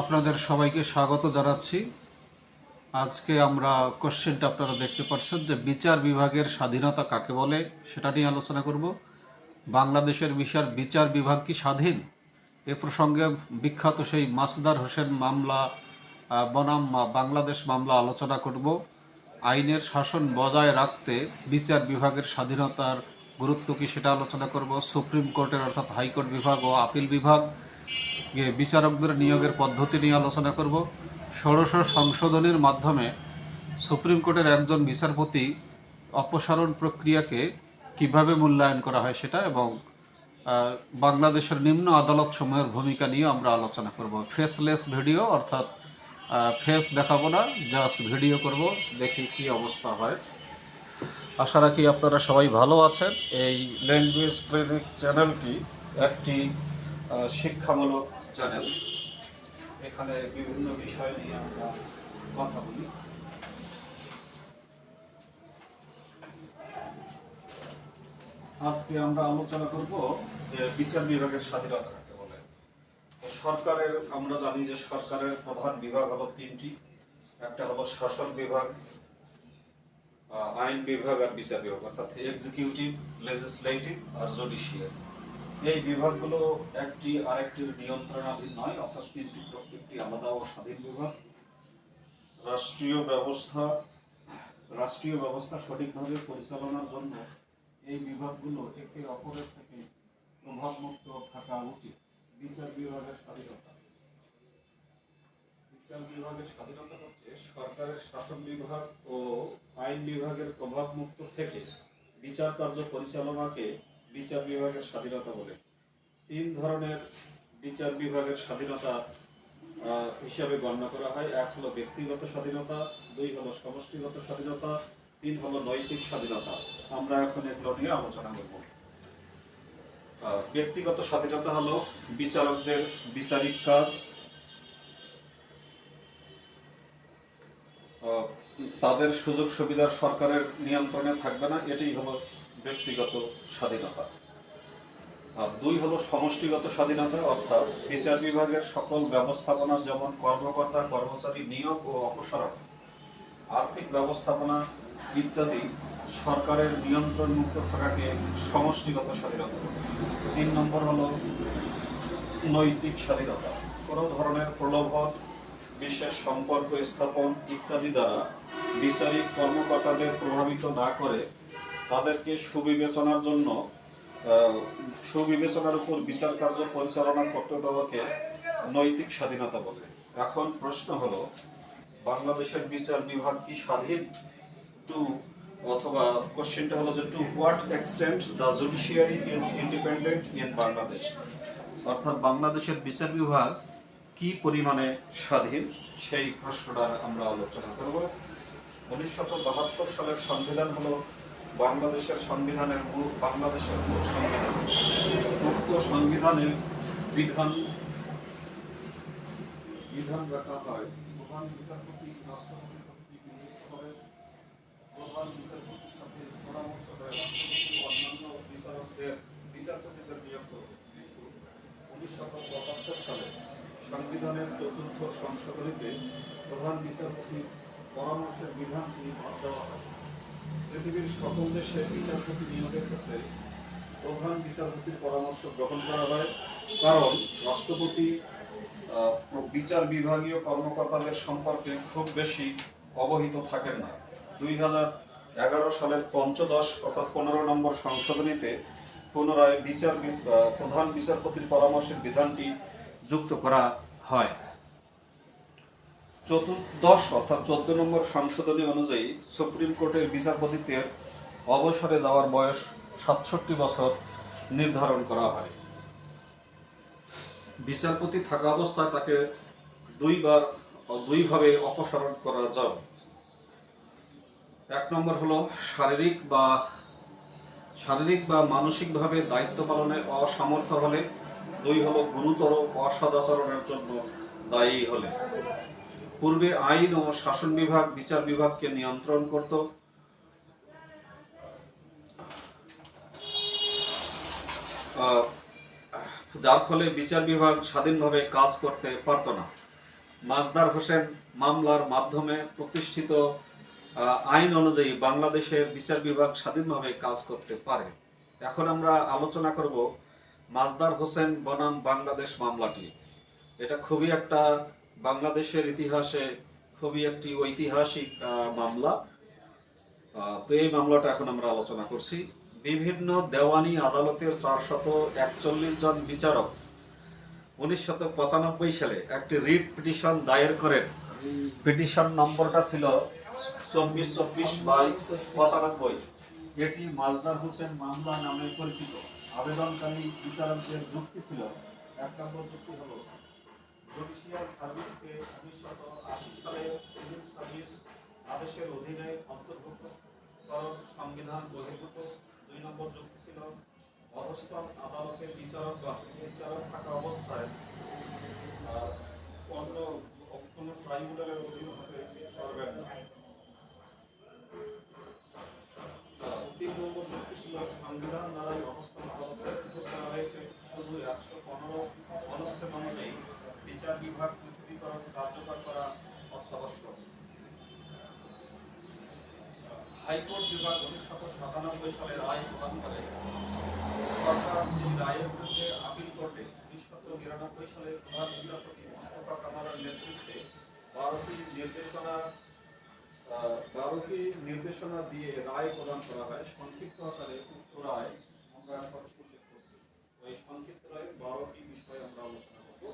আপনাদের সবাইকে স্বাগত জানাচ্ছি। আজকে আমরা কোশ্চেনটা আপনারা দেখতে পাচ্ছেন যে বিচার বিভাগের স্বাধীনতা কাকে বলে সেটা নিয়ে আলোচনা করব। বাংলাদেশের বিচার বিচার বিভাগ কি স্বাধীন? এ প্রসঙ্গে বিখ্যাত সেই মাসদার হোসেন মামলা বনাম বাংলাদেশ মামলা আলোচনা করব। আইনের শাসন বজায় রাখতে বিচার বিভাগের স্বাধীনতার গুরুত্ব কি সেটা আলোচনা করব। সুপ্রিম কোর্টের অর্থাৎ হাইকোর্ট বিভাগ ও আপিল বিভাগ। বিচারকদের নিয়োগের পদ্ধতি নিয়ে আলোচনা করব। ষোড়শ সংশোধনীর মাধ্যমে সুপ্রিম কোর্টের একজন বিচারপতি অপসারণ প্রক্রিয়াকে কীভাবে মূল্যায়ন করা হয় সেটা এবং বাংলাদেশের নিম্ন আদালত সমূহের ভূমিকা নিয়ে আমরা আলোচনা করব। ফেসলেস ভিডিও অর্থাৎ ফেস দেখাবো না, জাস্ট ভিডিও করব, দেখি কি অবস্থা হয়। আশা রাখি আপনারা সবাই ভালো আছেন। এই ল্যাঙ্গুয়েজ প্রেদিক চ্যানেলটি একটি শিক্ষামূলক চ্যানেল এখানে বিভিন্ন বিষয় নিয়ে আমরা কথা বলি। আজকে আমরা আলোচনা করব যে বিচার বিভাগের স্বাধীনতা কাকে বলে। সরকারের, আমরা জানি যে সরকারের প্রধান বিভাগ হলো তিনটি। একটা হলো শাসন বিভাগ আইন বিভাগ আর বিচার বিভাগ। অর্থাৎ এক্সিকিউটিভ লেজিসলেটিভ আর জুডিশিয়ারি এই বিভাগগুলো একটি আরেকটির নিয়ন্ত্রণাধীন নয়, অর্থাৎ তিনটি প্রত্যেকটি আলাদা ও স্বাধীন বিভাগ। রাষ্ট্রীয় ব্যবস্থা রাষ্ট্রীয় ব্যবস্থা সঠিকভাবে পরিচালনার জন্য এই বিভাগগুলো একে অপরের থেকে প্রভাবমুক্ত থাকা উচিত। বিচার বিভাগের স্বাধীনতা। বিচার বিভাগের স্বাধীনতা হচ্ছে সরকারের শাসন বিভাগ ও আইন বিভাগের প্রভাবমুক্ত থেকে বিচার কার্য পরিচালনাকে বিচার বিভাগের স্বাধীনতা বলে। তিন ধরনের বিচার বিভাগের স্বাধীনতা হিসাবে গণ্য করা হয়। এক হলো ব্যক্তিগত স্বাধীনতা, দুই হলো সমষ্টিগত স্বাধীনতা, তিন হলো নৈতিক স্বাধীনতা। আমরা এখন এগুলো নিয়ে আলোচনা করব। ব্যক্তিগত স্বাধীনতা হলো বিচারকদের বিচারিক কাজ তাদের সুযোগ সুবিধা সরকারের নিয়ন্ত্রণে থাকবে না। এটাই হলো ব্যক্তিগত স্বাধীনতা। আর দুই হলো সমষ্টিগত স্বাধীনতা, অর্থাৎ বিচার বিভাগের সকল ব্যবস্থাপনা যেমন কর্মকর্তা, কর্মচারী নিয়োগ ও অপসারণ, আর্থিক ব্যবস্থাপনা ইত্যাদি সরকারের নিয়ন্ত্রণ মুক্ত থাকাকে সমষ্টিগত স্বাধীনতা তিন নম্বর হলো নৈতিক স্বাধীনতা। কোনো ধরনের প্রলোভন, বিশেষ সম্পর্ক স্থাপন ইত্যাদি দ্বারা বিচারিক কর্মকর্তাদের প্রভাবিত না করে তাদেরকে সুবিবেচনার জন্য সুবিবেচনার উপর বিচার কার্য পরিচালনা করতে দেওয়াকে নৈতিক স্বাধীনতা বলে। এখন প্রশ্ন হলো, বাংলাদেশের বিচার বিভাগ কি স্বাধীন? টু অথবা কোশ্চেনটা হলো যে to what extent the judiciary is independent in Bangladesh অর্থাৎ বাংলাদেশের বিচার বিভাগ কি পরিমাণে স্বাধীন? সেই প্রশ্নটার আমরা আলোচনা করব। উনিশশো বাহাত্তর সালের সংবিধান হলো বাংলাদেশের সংবিধানের মূল বাংলাদেশের মূল সংবিধান। উক্ত সংবিধানের বিধান বিধান রাখা হয়। প্রধান বিচারপতি, রাষ্ট্রপতি কর্তৃক নিয়োগ করে। প্রধান বিচারপতির সাথে পরামর্শ করে রাষ্ট্রপতি অন্যান্য বিচারকদের বিচারপতিদের নিয়োগ করে কিন্তু উনিশশো পঁচাত্তর সালে সংবিধানের চতুর্থ সংশোধনীতে প্রধান বিচারপতির পরামর্শের বিধানটি বাদ দেওয়া হয়। পৃথিবীর সকল দেশে বিচারপতি নিয়োগের ক্ষেত্রে প্রধান বিচারপতির পরামর্শ গ্রহণ করা হয়। কারণ রাষ্ট্রপতি বিচার বিভাগীয় কর্মকর্তাদের সম্পর্কে খুব বেশি অবহিত থাকেন না। দুই হাজার এগারো সালের পঞ্চদশ অর্থাৎ পনেরো নম্বর সংশোধনীতে পুনরায় বিচার প্রধান বিচারপতির পরামর্শের বিধানটি যুক্ত করা হয়। চতুর্দশ অর্থাৎ চোদ্দ নম্বর সংশোধনী অনুযায়ী সুপ্রিম কোর্টের বিচারপতিত্বের অবসরে যাওয়ার বয়স সাতষট্টি বছর নির্ধারণ করা হয়। বিচারপতি থাকা অবস্থায় তাকে দুইবার দুইভাবে অপসারণ করা যাবে। এক নম্বর হলো শারীরিক বা শারীরিক বা মানসিকভাবে দায়িত্ব পালনে অসামর্থ্য হলে। দুই হলো গুরুতর অসদাচরণের জন্য দায়ী হলে। পূর্বে আইন ও শাসন বিভাগ, বিচার বিভাগকে নিয়ন্ত্রণ করত। যার ফলে বিচার বিভাগ স্বাধীনভাবে কাজ করতে পারত না। মাজদার হোসেন মামলার মাধ্যমে প্রতিষ্ঠিত আইন অনুযায়ী বাংলাদেশের বিচার বিভাগ স্বাধীনভাবে কাজ করতে পারে। এখন আমরা আলোচনা করব মাজদার হোসেন বনাম বাংলাদেশ মামলাটি। এটা খুবই একটা বাংলাদেশের ইতিহাসে খুবই একটি ঐতিহাসিক মামলা। তো এই মামলাটা এখন আমরা আলোচনা করছি। বিভিন্ন দেওয়ানি আদালতের চারশত একচল্লিশ জন বিচারক উনিশশত পঁচানব্বই সালে একটি রিট পিটিশন দায়ের করেন। পিটিশন নম্বরটা ছিল চব্বিশ চব্বিশ বাই পঁচানব্বই। এটি মাজদার হোসেন মামলা নামে পরিচিত। আবেদনকারী বিচারকদের যুক্তি ছিল এক নম্বর যুক্তি হলো আদেশের অধীনে অন্তর্ভুক্ত করণ সংবিধান বহির্ভূত দুই নম্বর যুক্তি ছিল অধস্তন আদালতের বিচারক বিচারক থাকা অবস্থায় অন্য কোনো ট্রাইব্যুনালের অধীন হতে পারবেন না আহ, তিন নম্বর যুক্তি ছিল সংবিধান দ্বারাই অবস্থান আদালতের পৃথক করা হয়েছে শুধু একশো পনেরো অনুচ্ছেদ অনুযায়ী বিচার বিভাগ পৃথকীকরণ কার্যকর করা অত্যাবশ্যক হাইকোর্ট বিভাগ উনিশশো সাতানব্বই সালে রায় প্রদান করে। সরকার এই রায়ের বিরুদ্ধে আপিল করলে উনিশশো নিরানব্বই সালে প্রধান বিচারপতি মোস্তফা কামালের নেতৃত্বে বারোটি নির্দেশনা বারোটি নির্দেশনা দিয়ে রায় প্রদান করা হয়। সংক্ষিপ্ত আকারে উক্ত রায় আমরা উল্লেখ করছি। এই সংক্ষিপ্ত রায়ে বারোটি বিষয় আমরা আলোচনা করব।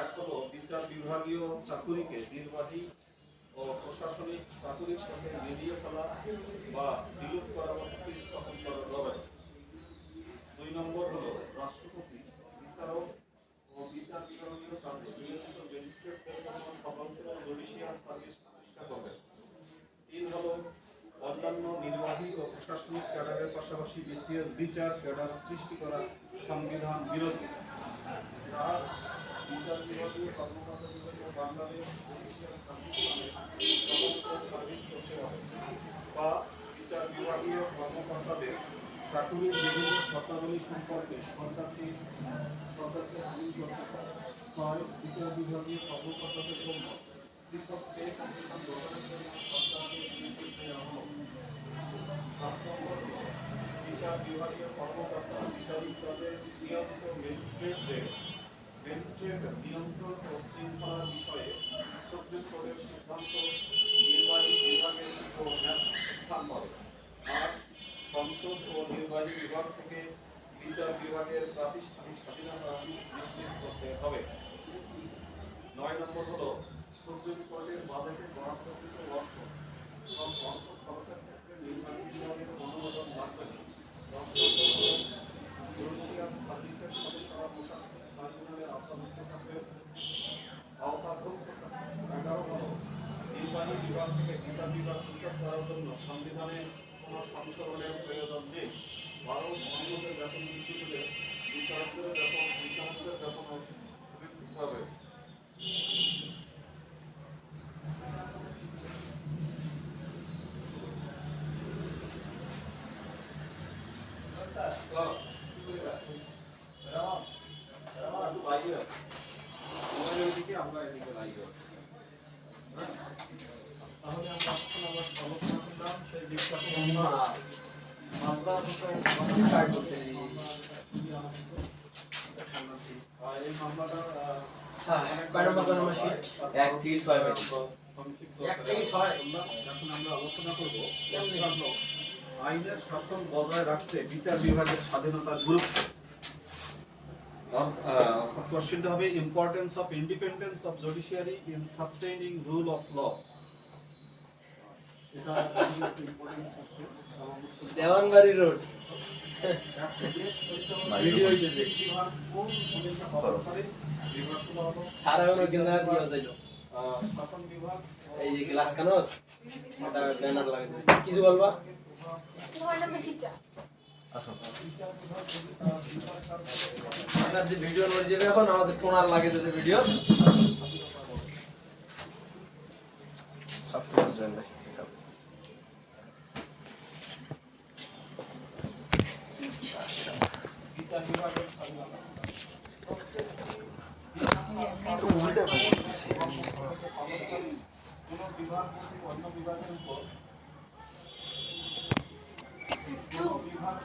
এক হলো বিচার বিভাগীয় চাকুরিকে নির্বাহী ও প্রশাসনিক চাকুরির সাথে মিলিয়ে ফেলা বা বিলুপ করা বা প্রতিস্থাপন করা যাবে। দুই নম্বর হলো রাষ্ট্রপতি, বিচারক ও বিচার বিভাগীয় কাজে নিয়োজিত ম্যাজিস্ট্রেটদের জন্য স্বতন্ত্র জুডিশিয়াল সার্ভিস প্রতিষ্ঠা করবে। তিন হলো অন্যান্য নির্বাহী ও প্রশাসনিক ক্যাডারের পাশাপাশি বিসিএস বিচার ক্যাডার সৃষ্টি করা সংবিধান বিরোধী। চার বিচার বিভাগীয় কর্মকর্তাদের জন্য বাংলাদেশ জুডিশিয়াল সার্ভিস নামে স্বতন্ত্র সার্ভিস করতে হবে পাঁচ বিচার বিভাগীয় কর্মকর্তাদের চাকুরির বিভিন্ন শর্তাবলী সম্পর্কে সরকারকে সরকারকে আইন করতে ছয় বিচার বিভাগীয় কর্মকর্তাদের জন্য কমিশন গঠনের জন্য সরকারকে নির্দেশ দেওয়া বিচার বিভাগীয় কর্মকর্তা, বিচারিক কাজে নিয়মিত ম্যাজিস্ট্রেটদের ম্যাজিস্ট্রেট নিয়ন্ত্রণ ও শৃঙ্খলার বিষয়ে সুপ্রিম সিদ্ধান্ত নির্বাহী বিভাগের উপর স্থান পাবে। আট সংসদ ও নির্বাহী বিভাগ থেকে বিচার বিভাগের প্রাতিষ্ঠানিক স্বাধীনতা নিশ্চিত করতে হবে। নয় নম্বর হলো, সুপ্রিম কোর্টের বাজেটে বরাদ্দকৃত অর্থ সব অর্থ খরচের ক্ষেত্রে নির্বাহী বিভাগের অনুমোদন লাগবে না দশ নম্বর হলো জুডিশিয়াল সার্ভিসের সদস্যরা প্রশাসনিক ট্রাইব্যুনালের আওতাভুক্ত থাকবে আওতাভুক্ত থাকবে এগারো হলো নির্বাহী বিভাগ থেকে বিচার বিভাগ পৃথক করার জন্য সংবিধানে কোনো সংশোধনের প্রয়োজন নেই। বারো অন্যদের বেতন বৃদ্ধি দিলে বিচারকদের বেতন বিচারকদের বেতনও বৃদ্ধি পাবে। আমরা এদিকে লাগিয়ে আছি? তাহলে আমরা এখন আবার আলোচনা করলাম সেই বিখ্যাত মামলা মামলা হচ্ছে আহ, এই মামলাটা হ্যাঁ, এক থেকে ছয় মিনিট। সংক্ষিপ্ত এক থেকে ছয়? এখন আমরা আলোচনা করব আইনের শাসন বজায় রাখতে বিচার বিভাগের স্বাধীনতার গুরুত্ব কোশ্চেনটা হবে importance of independence of judiciary in sustaining rule of law Dewanbari road কোন কোনো দিয়ে যাইলো এই যে গ্লাস কানত এটা ব্যানার লাগাই কিছু বলবা? আপনার যে ভিডিও নড়ে যাবে এখন আমাদের টোনার লাগিয়েছে ভিডিও। ছাত্র না কোনো বিভাগ অন্য বিভাগের উপর কোনো বিভাগ